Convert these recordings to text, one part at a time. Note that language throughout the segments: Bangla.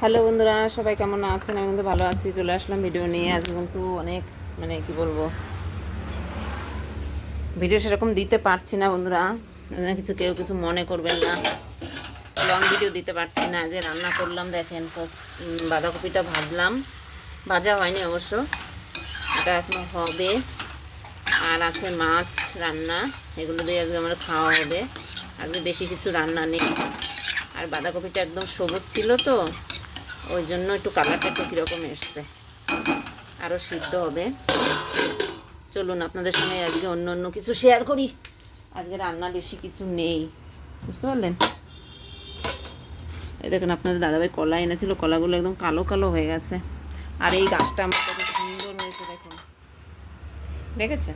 হ্যালো বন্ধুরা, সবাই কেমন আছেন? আমি কিন্তু ভালো আছি, চলে আসলাম ভিডিও নিয়ে। আজকে কিন্তু অনেক মানে কি বলব ভিডিও সেরকম দিতে পারছি না বন্ধুরা। আপনারা কিছু কেউ কিছু মনে করবেন না। লং ভিডিও দিতে পারছি না, যে রান্না করলাম, দেখেন তো- বাঁধাকপিটা ভাজলাম। ভাজা হয়নি অবশ্য, এটা এখনও হবে। আর আছে মাছ রান্না, এগুলো দিয়ে আজকে আমার খাওয়া হবে। আজকে বেশি কিছু রান্না নেই। আর বাঁধাকপিটা একদম সবুজ ছিল তো ওই জন্য একটু কালারটা একটু কীরকম এসছে। আরও সিদ্ধ হবে। চলুন আপনাদের সঙ্গে আজকে অন্য অন্য কিছু শেয়ার করি। আজকে রান্না বেশি কিছু নেই। বুঝতে পারলেন? এই দেখুন, আপনাদের দাদাভাই কলা এনেছিল, কলাগুলো একদম কালো কালো হয়ে গেছে। আর এই গাছটা আমার কত সুন্দর হয়েছে, দেখুন। দেখেছেন?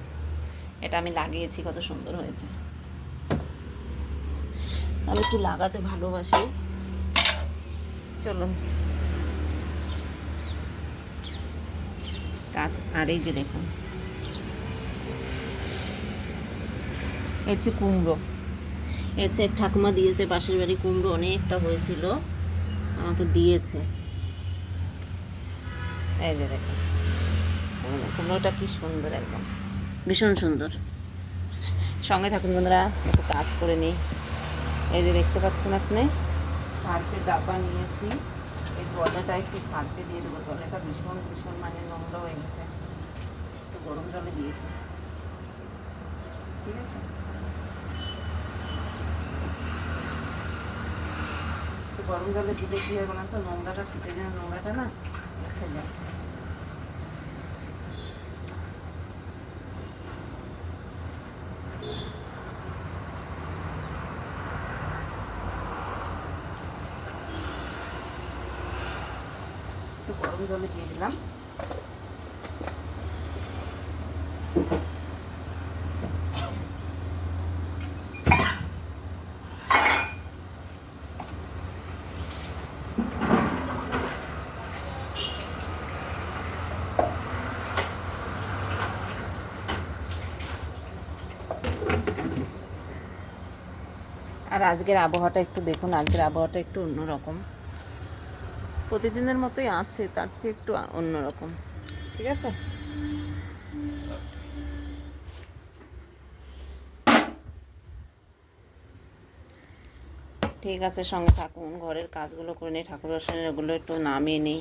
এটা আমি লাগিয়েছি, কত সুন্দর হয়েছে। আমি একটু লাগাতে ভালোবাসি। চলো গাছ আর এই যে দেখুন। হচ্ছে কুমড়ো। হচ্ছে ঠাকুমা দিয়েছে, পাশের বাড়ি কুমড়ো অনেকটা হয়েছিল। আমাকে দিয়েছে। এই যে দেখুন। কুমড়োটা কি সুন্দর একদম। ভীষণ সুন্দর। সঙ্গে থাকুন বন্ধুরা, একটু কাজ করে নিই। এই যে দেখতে পাচ্ছেন আপনি? সার্ফের ডাব্বা নিয়েছি। এই গলাটা একটু ছাড়তে দিয়ে দেবো। গলাটা ভীষণ ভীষণ মানে নোংরা হয়ে গেছে। একটু গরম জলে দিয়েছি। ঠিক আছে? একটু গরম জলে দিলে কি হবে না তো নোংরাটা ফুটে যায়, নোংরাটা না? উঠে যায়। গরম জলে দিয়ে দিলাম। আর আজকের আবহাওয়াটা একটু দেখুন আজকের আবহাওয়াটা একটু অন্যরকম। প্রতিদিনের মতোই আছে, তার চেয়ে একটু অন্যরকম ঠিক আছে? ঠিক আছে, সঙ্গে থাকুন। ঘরের কাজগুলো করে নিই, ঠাকুর বাসনের ওগুলো একটু নামিয়ে নিই।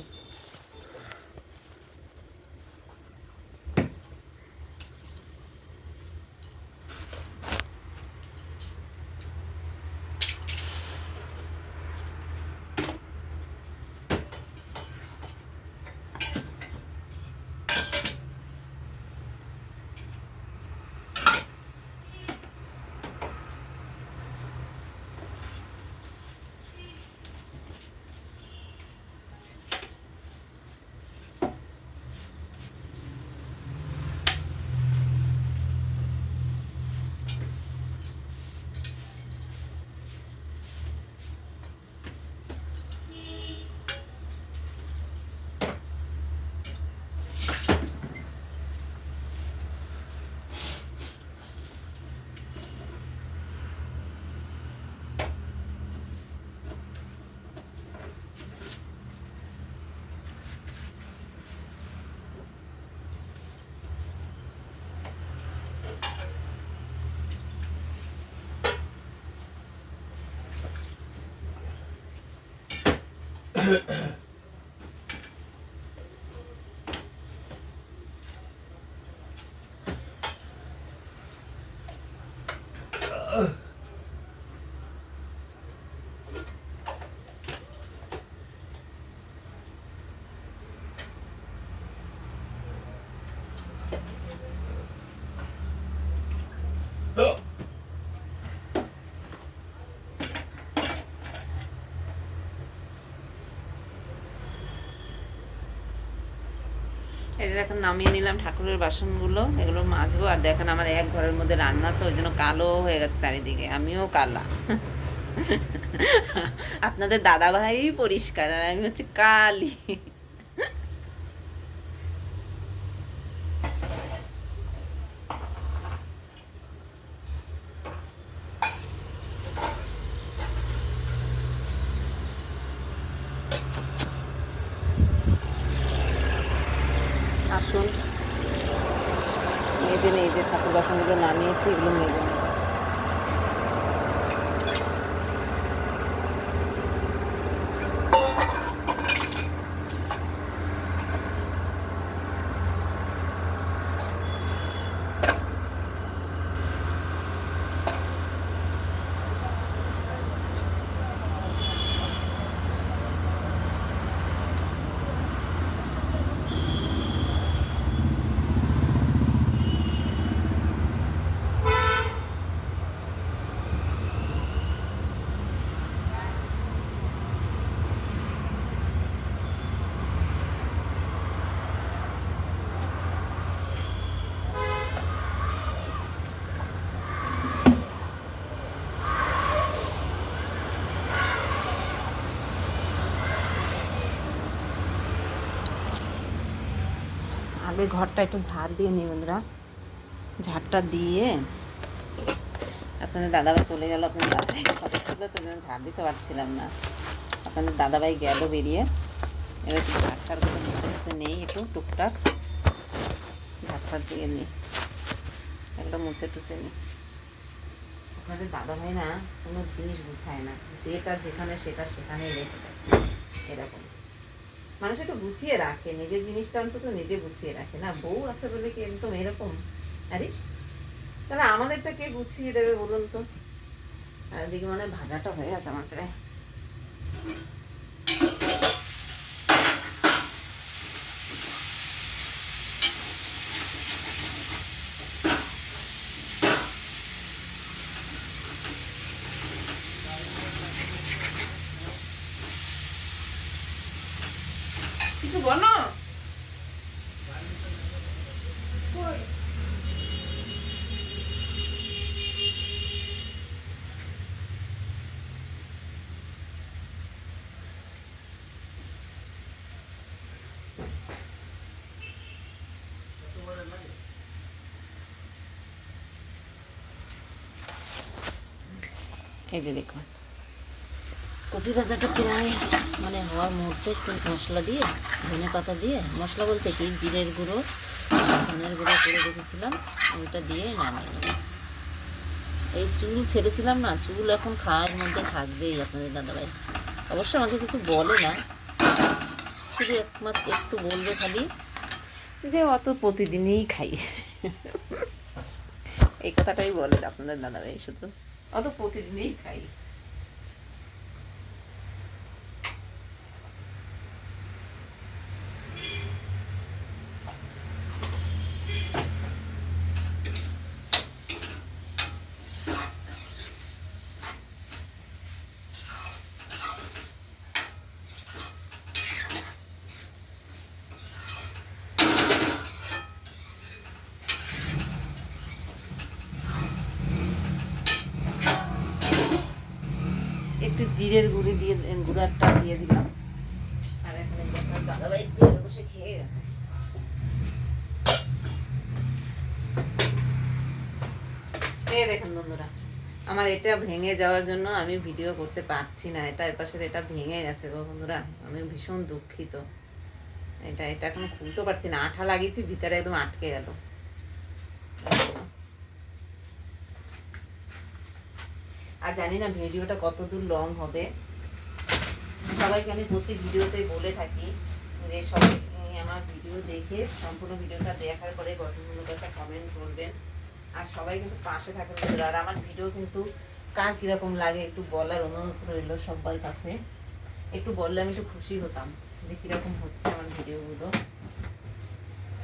あ。এই যে দেখেন নামিয়ে নিলাম ঠাকুরের বাসনগুলো, এগুলো মাজবো। আর দেখেন আমার এক ঘরের মধ্যে রান্না তো, ওই জন্য কালো হয়ে গেছে চারিদিকে। আমিও কালা। আপনাদের দাদা ভাই পরিষ্কার, আর আমি হচ্ছে কালি। বাসন মেজে নেই যে ঠাকুর বাসনগুলো নামিয়েছি এগুলো মেজে নেই আগে ঘরটা একটু ঝাড় দিয়ে নিই বন্ধুরা। ঝাড়টা দিয়ে আপনাদের দাদাভাই চলে গেল আপনার দাদাভাই ঘরে ছিল, তো জন্য ঝাড় দিতে পারছিলাম না। আপনাদের দাদাভাই গেল বেরিয়ে। এবার একটু ঝাড়টার করে মুছে মুছে নেই, একটু টুকটাক ঝাড়টার দিয়ে নিই। এগুলো মুছে টুছে নিই। আপনাদের দাদাভাই না কোনো জিনিস গুছায় না। যেটা যেখানে সেটা সেখানেই রেখে দেয়। এরকম। মানুষ একটু গুছিয়ে রাখে, নিজের জিনিসটা অন্তত নিজে গুছিয়ে রাখে। না, বউ আছে বলে কি একদম এরকম? আরে, তাহলে আমাদেরটা কে গুছিয়ে দেবে বলুন তো? আর এদিকে মানে ভাজাটা হয়ে গেছে আমার প্রায়। এই যে দেখুন। কপি ভাজাটা প্রায় মানে হওয়ার মুহূর্তে মশলা দিয়ে, ধনে পাতা দিয়ে, মশলা বলতে কি? জিরের গুঁড়ো, ধনের গুঁড়ো করে রেখেছিলাম ওইটা দিয়ে নামিয়ে নেব। এই চুল ছেড়েছিলাম না, চুল এখন খাওয়ার মধ্যে থাকবেই আপনাদের দাদাভাই। অবশ্য আমাকে কিছু বলে না, শুধু একমাত্র একটু বলবে খালি যে অত প্রতিদিনই খাই। এই কথাটাই বলে আপনাদের দাদাভাই শুধু। অত প্রতিদিনই খাই একটু জিরের গুঁড়ি দিয়ে গুঁড়ো একটা দিয়ে দিলাম। আর এখন দাদাভাই চেয়ারে বসে খেয়ে গেছে। এই দেখুন বন্ধুরা আমার এটা ভেঙে যাওয়ার জন্য আমি ভিডিও করতে পারছি না। এটা এপাশের এটা ভেঙে গেছে গো বন্ধুরা আমি ভীষণ দুঃখিত। এটা এটা এখন খুলতে পারছি না। আঠা লাগিয়েছি ভিতরে একদম আটকে গেল। আর জানি না ভিডিওটা কত দূর লং হবে। সবাইকে আমি প্রতি ভিডিওতে বলে থাকি যে সবাই আমার ভিডিও দেখে, সম্পূর্ণ ভিডিওটা দেখার পরে গঠনমূলক একটা কমেন্ট করবেন। আর সবাই কিন্তু পাশে থাকেন। আর আমার ভিডিও কিন্তু কার কীরকম লাগে একটু বলার অনুরোধ রইল সবার কাছে। একটু বললে আমি একটু খুশি হতাম যে কীরকম হচ্ছে আমার ভিডিওগুলো।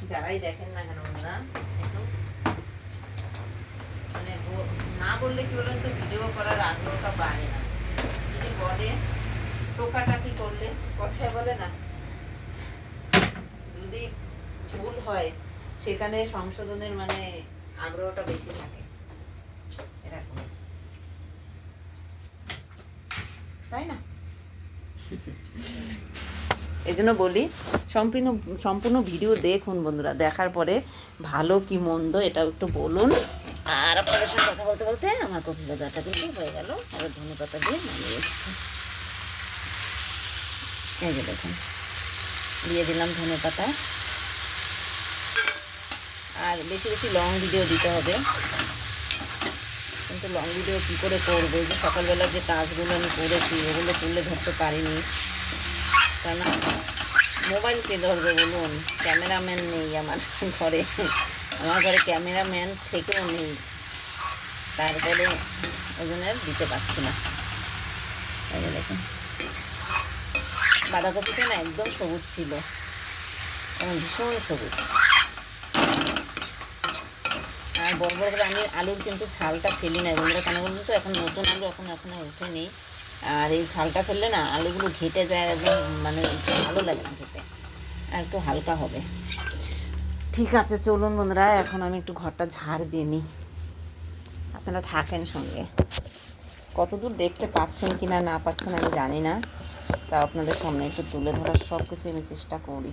যারাই দেখেন না কেন বন্ধুরা, একটু মানে ব- বললে কি বলেন তো ভিডিও করার আগ্রহটা বাড়ে না। যদি বলে টোকাটাকি করলে? কথায় বলে না? যদি ভুল হয়, সেখানে সংশোধনের মানে আগ্রহটা বেশি থাকে। এরকম তাই না? এই জন্য বলি, সম্পূর্ণ সম্পূর্ণ ভিডিও দেখুন বন্ধুরা। দেখার পরে ভালো কি মন্দ এটা একটু বলুন। আর আপনাদের সাথে কথা বলতে বলতে আমার কফি বাজারটা কিন্তু হয়ে গেল। এবার ধনে পাতা দিয়ে নামিয়ে এসেছি এই যে দেখুন, দিয়ে দিলাম ধনে পাতা। আর বেশি বেশি লং ভিডিও দিতে হবে। কিন্তু লং ভিডিও কী করে করব? যে সকালবেলা যে কাজগুলো আমি করেছি, ওগুলো তুলে ধরতে পারিনি। কারণ মোবাইল কে ধরবে বলুন? ক্যামেরাম্যান নেই আমার ঘরে। আমার ঘরে ক্যামেরাম্যান থেকেও নেই তারপরে আর দিতে পারছি না। এই দেখুন। বাঁধাকপিটা না একদম সবুজ ছিল। এবং ভীষণ সবুজ। আর বড় বড় করে আমি আলুর কিন্তু ছালটা ফেলি না বন্ধুরা, কেন বলুন তো? এখন নতুন আলু এখন এখনও ওঠেনি। আর এই ছালটা ফেললে না আলুগুলো ঘেটে যায়, একদম মানে ভালো লাগে না খেতে। আর একটু হালকা হবে। ঠিক আছে, চলুন বন্ধুরা, এখন আমি একটু ঘরটা ঝাড় দিয়ে নিই। আপনারা থাকেন সঙ্গে। কতদূর দেখতে পাচ্ছেন কি না না পাচ্ছেন আমি জানি না। তা আপনাদের সামনে একটু তুলে ধরার সব কিছু আমি চেষ্টা করি।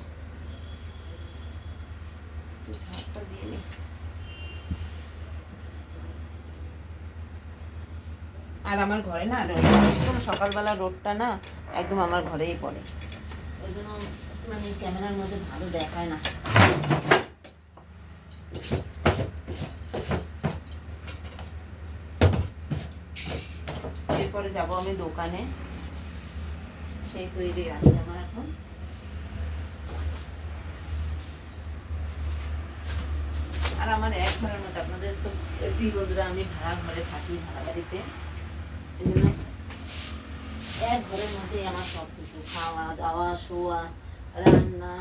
আর আমার ঘরে না, রোদ সকালবেলা রোদটা না, একদম আমার ঘরেই পড়ে। ওই জন্য মানে ক্যামেরার মধ্যে ভালো দেখায় না। এরপরে যাব আমি দোকানে। সেই তৈরি আছে আমার এখন। আর আমার এক ঘরের মধ্যে, আপনাদের তো জীবনরা আমি ভাড়া ঘরে থাকি ভাড়া বাড়িতে। এক ঘরের মধ্যে আমার সব কিছু, খাওয়া, দাওয়া, শোয়া, রান্না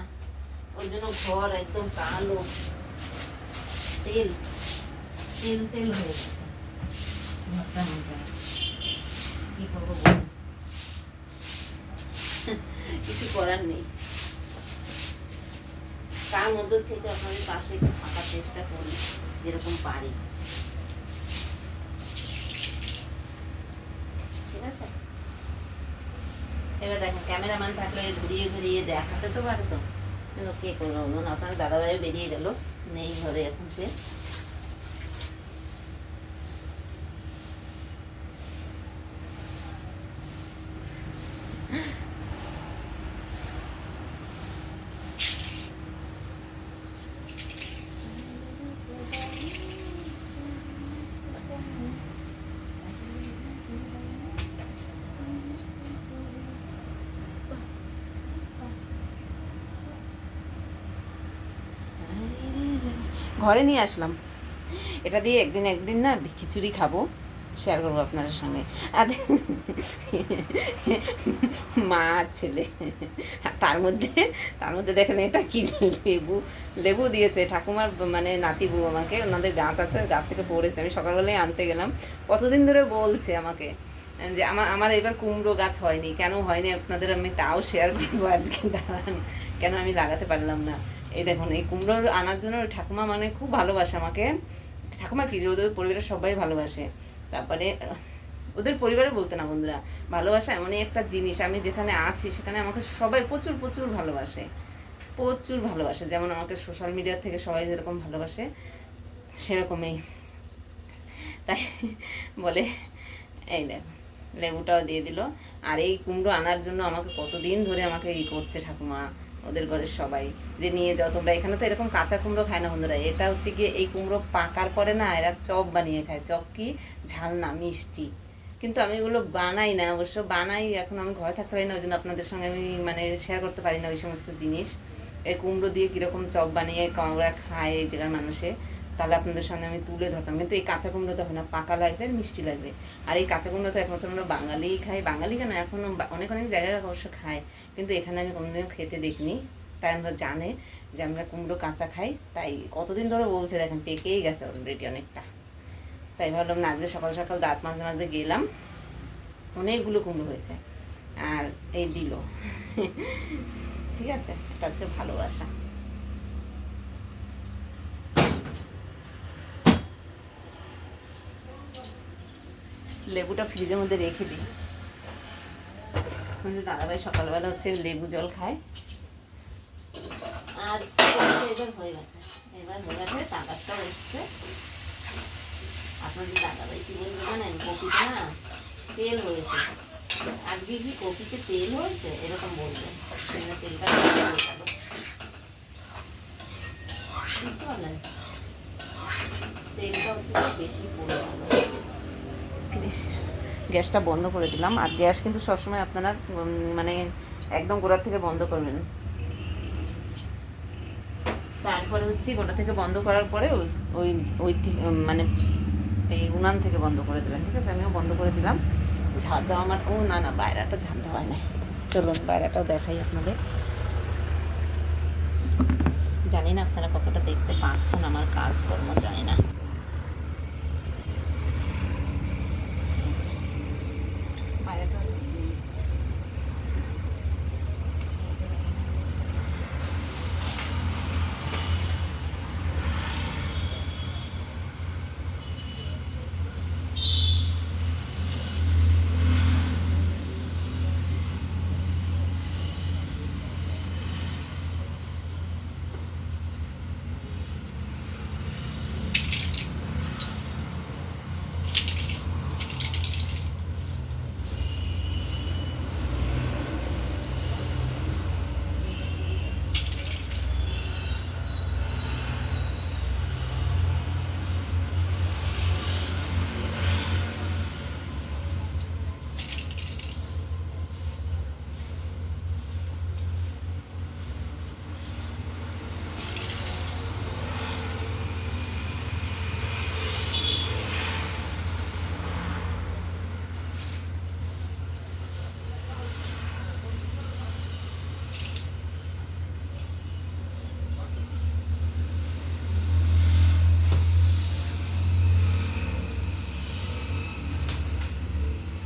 ওই জন্য ঘর একদম কালো। তেল তেল তেল হয়ে গেছে। কিছু করার নেই। তার মধ্যে থেকে আপনাদের পাশে একটু থাকার চেষ্টা করি, যেরকম পারি। এবার দেখেন, ক্যামেরাম্যান থাকলে ঘুরিয়ে ঘুরিয়ে দেখাতে তো পারে তো। কিন্তু কে করব আপনার দাদাভাই বেরিয়ে গেল, নেই ঘরে এখন সে। ঘরে নিয়ে আসলাম। এটা দিয়ে একদিন একদিন না খিচুড়ি খাব শেয়ার করব আপনাদের সঙ্গে। আর মা আর ছেলে তার মধ্যে তার মধ্যে দেখেন এটা কি লেবু লেবু দিয়েছে। ঠাকুমার মানে নাতি বউ আমাকে, ওনাদের গাছ আছে, গাছ থেকে পড়েছে। আমি সকালবেলায় আনতে গেলাম। কতদিন ধরে বলছে আমাকে যে আমার আমার এবার কুমড়ো গাছ হয়নি। কেন হয়নি আপনাদের আমি তাও শেয়ার করব আজকে? দাঁড়ান। কেন আমি লাগাতে পারলাম না? এই দেখুন, এই কুমড়োর আনার জন্য ঠাকুমা মানে খুব ভালোবাসে আমাকে। ঠাকুমা কি ওদের পরিবারের সবাই ভালোবাসে। তারপরে, ওদের পরিবারে বলতে না বন্ধুরা, ভালোবাসা এমনই একটা জিনিস। আমি যেখানে আছি সেখানে আমাকে সবাই প্রচুর প্রচুর ভালোবাসে। প্রচুর ভালোবাসে। যেমন আমাকে সোশ্যাল মিডিয়া থেকে সবাই যেরকম ভালোবাসে, সেরকমই। তাই বলে, এই দেখ, লেবুটাও দিয়ে দিল। আর এই কুমড়ো আনার জন্য আমাকে কতদিন ধরে আমাকে ই করছে ঠাকুমা। ওদের ঘরের সবাই, যে নিয়ে যাও তোমরা। এখানে তো এরকম কাঁচা কুমড়ো খায় না বন্ধুরা। এটা হচ্ছে গিয়ে এই কুমড়ো পাকার পরে না এরা চপ বানিয়ে খায়। চপ কি? ঝালনা মিষ্টি। কিন্তু আমি এগুলো বানাই না, অবশ্য বানাই, এখন আমি ঘরে থাকতে পারি না ওই জন্য আপনাদের সঙ্গে আমি মানে শেয়ার করতে পারি না ওই সমস্ত জিনিস। এই কুমড়ো দিয়ে কীরকম চপ বানিয়ে কামড়া খায় এই জায়গার মানুষে। তাহলে আপনাদের সামনে আমি তুলে ধরতাম। কিন্তু এই কাঁচা কুমড়ো তো হয় না, পাকা লাগবে আর মিষ্টি লাগবে আর এই কাঁচা কুমড়ো তো একমাত্র আমরা বাঙালিই খাই। বাঙালি কেন? এখনও অনেক অনেক জায়গায় অবশ্য খায়। কিন্তু এখানে আমি কোনোদিন খেতে দেখিনি। তাই আমরা জানে যে আমরা কুমড়ো কাঁচা খাই। তাই কতদিন ধরে বলছে, দেখেন, পেকেই গেছে অলরেডি অনেকটা। তাই ভাবলাম না, আজকে সকাল সকাল দাঁত মাঝে মাঝে গেলাম। অনেকগুলো কুমড়ো হয়েছে। আর এই দিল। ঠিক আছে? এটা হচ্ছে ভালোবাসা। লেবুটা ফ্রিজের মধ্যে রেখে দিই। কিন্তু দাদাভাই সকালবেলা হচ্ছে লেবু জল খায়। আর এবার হয়ে গেছে। এবার হয়ে গেছে জানেন? কপিতে না তেল হয়েছে। আজকে কি কপিতে তেল হয়েছে এরকম বলবে। তেলটা। বুঝতে পারলেন? তেলটা হচ্ছে বেশি পড়ে গ্যাসটা বন্ধ করে দিলাম। আর গ্যাস কিন্তু সবসময় আপনারা মানে একদম গোড়ার থেকে বন্ধ করবেন। তারপরে হচ্ছে গোটা থেকে বন্ধ করার পরে ওই- ওই মানে এই উনান থেকে বন্ধ করে দেবেন। ঠিক আছে? আমিও বন্ধ করে দিলাম। ঝাড় দেওয়া আমার ও, না না, বাইরেটা ঝাড় দেওয়া হয় না চলুন, বাইরেটাও দেখাই আপনাদের। জানি না আপনারা কতটা দেখতে পাচ্ছেন, আমার কাজকর্ম জানি না বাইরেটা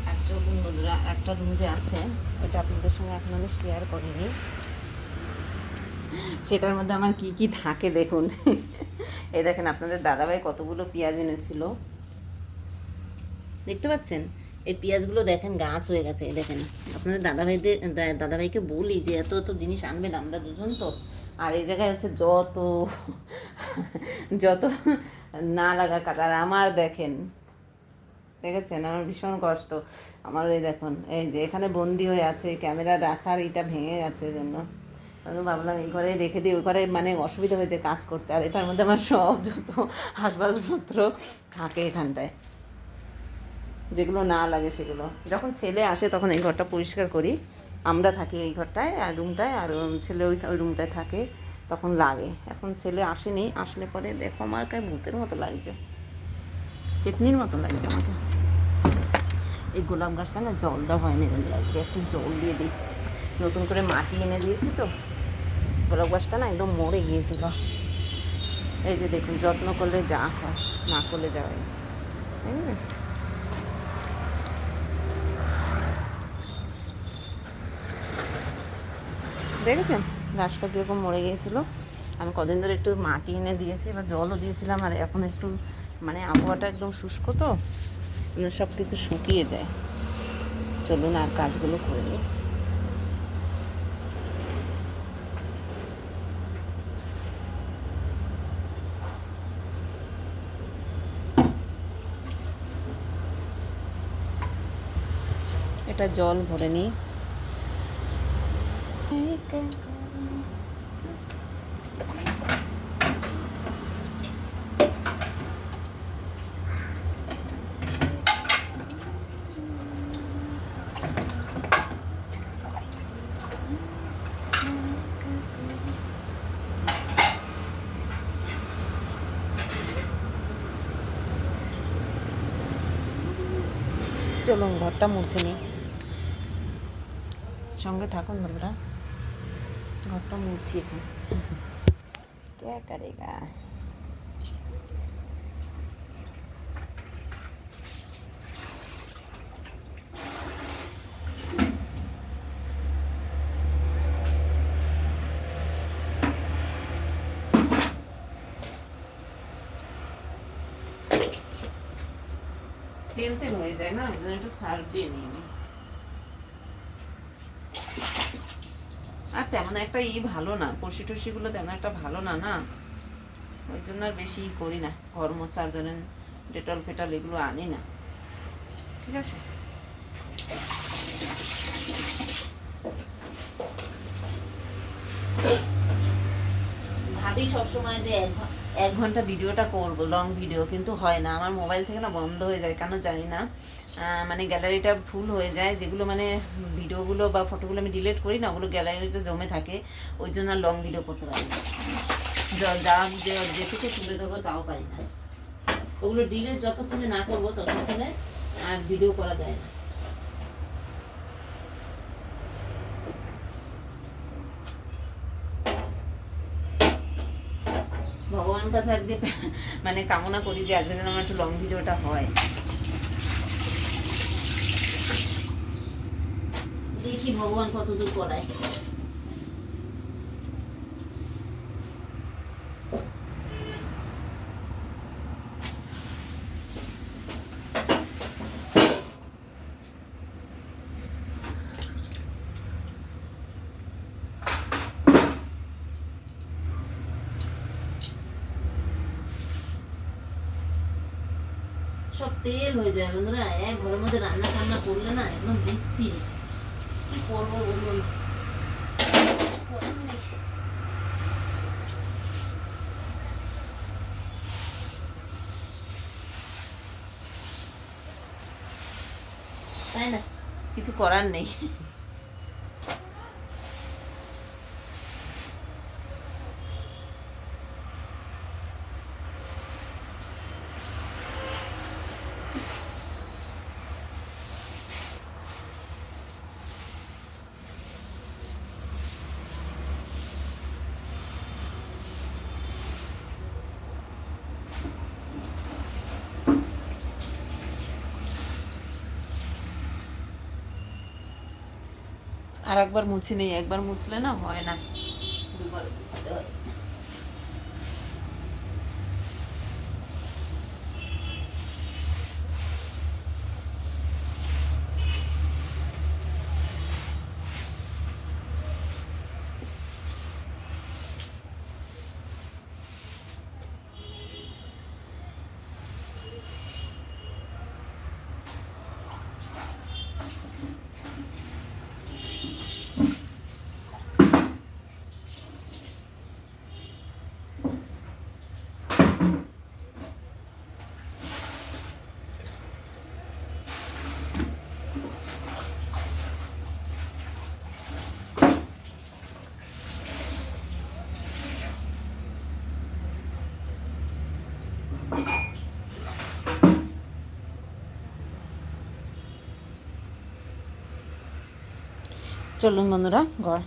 আর চলুন বন্ধুরা একটা যে আছে ওটা আপনাদের সঙ্গে এখন আমি শেয়ার করিনি। সেটার মধ্যে আমার কি কি থাকে দেখুন। এই দেখেন, আপনাদের দাদাভাই কতগুলো পেঁয়াজ এনেছিল। দেখতে পাচ্ছেন? এই পেঁয়াজগুলো দেখেন, গাছ হয়ে গেছে। এই দেখেন, আপনাদের দাদাভাইদের দাদাভাইকে বলি যে এত এত জিনিস আনবেন আমরা দুজন তো। আর এই জায়গায় হচ্ছে যত যত না লাগা কাজ আর আমার দেখেন দেখেছেন? আমার ভীষণ কষ্ট। আমার এই দেখুন, এই যে এখানে বন্দি হয়ে আছে ক্যামেরা রাখার এটা ভেঙে গেছে জন্য। আমি ভাবলাম এই ঘরে রেখে দিই, ওই ঘরে মানে অসুবিধা হয়েছে কাজ করতে। আর এটার মধ্যে আমার সব যত আসবাবপত্র থাকে এখানটায়। যেগুলো না লাগে সেগুলো। যখন ছেলে আসে তখন এই ঘরটা পরিষ্কার করি। আমরা থাকি এই ঘরটায়, আর রুমটায়, আর ছেলে ওই ওই রুমটায় থাকে, তখন লাগে। এখন ছেলে আসেনি, আসলে পরে দেখো আমার গায়ে ভূতের মতো লাগছে। পেতনির মতো লাগছে আমাকে। এই গোলাপ গাছটা না জল দেওয়া হয়নি আজকে একটু জল দিয়ে দিই। নতুন করে মাটি এনে দিয়েছি তো। গোলাপ গাছটা না একদম মরে গিয়েছিল। এই যে দেখুন, যত্ন করলে যা হয়, না করলে যা তাই না? দেখেছেন? গাছটা কীরকম মরে গিয়েছিল। আমি কদিন ধরে একটু মাটি এনে দিয়েছি, এবার জলও দিয়েছিলাম, আর এখন একটু মানে আবহাওয়াটা একদম শুষ্ক তো সব কিছু শুকিয়ে যায়। চলুন আর কাজগুলো করে নিই। এটা জল ভরে নিই। চলুন ঘরটা মুছে নিই। সঙ্গে থাকুন বন্ধুরা। ঘরটা মুছি এখন। কে করেগা? তেল তেল হয়ে যায়, না? ওই জন্য একটু সার্ফ দিয়ে নিই আমি। আর তেমন একটা ই ভালো না, কষি টসিগুলো তেমন একটা ভালো না না? ওই জন্য আর বেশি করি না। ঘর মোছার জন্য, ডেটল ফেটল এগুলো আনি না। ঠিক আছে? ভাবি সবসময় যে এক এক ঘণ্টা ভিডিওটা করব লং ভিডিও কিন্তু হয় না। আমার মোবাইল থেকে না বন্ধ হয়ে যায়, কেন জানি না। মানে গ্যালারিটা ফুল হয়ে যায়, যেগুলো মানে ভিডিওগুলো বা ফটোগুলো আমি ডিলিট করি না, ওগুলো গ্যালারিতে জমে থাকে। ওই জন্য লং ভিডিও করতে পারি না। যা যে, যেটুকু তুলে ধরবো, তাও পারি না। ওগুলো ডিলিট যতক্ষণে না করব, ততক্ষণে আর ভিডিও করা যায় না। ভগবানের কাছে আজকে মানে কামনা করি যে আজকে যেন আমার একটু লং ভিডিওটা হয়। দেখি ভগবান কতদূর করায় সব তেল হয়ে যায় বন্ধুরা। এক ঘরের মধ্যে রান্না টান্না করলে না একদম কি করব বলুন? তাই না? কিছু করার নেই। আর একবার মুছে নেই একবার মুছলে না হয় না। চলুন বন্ধুরা ঘর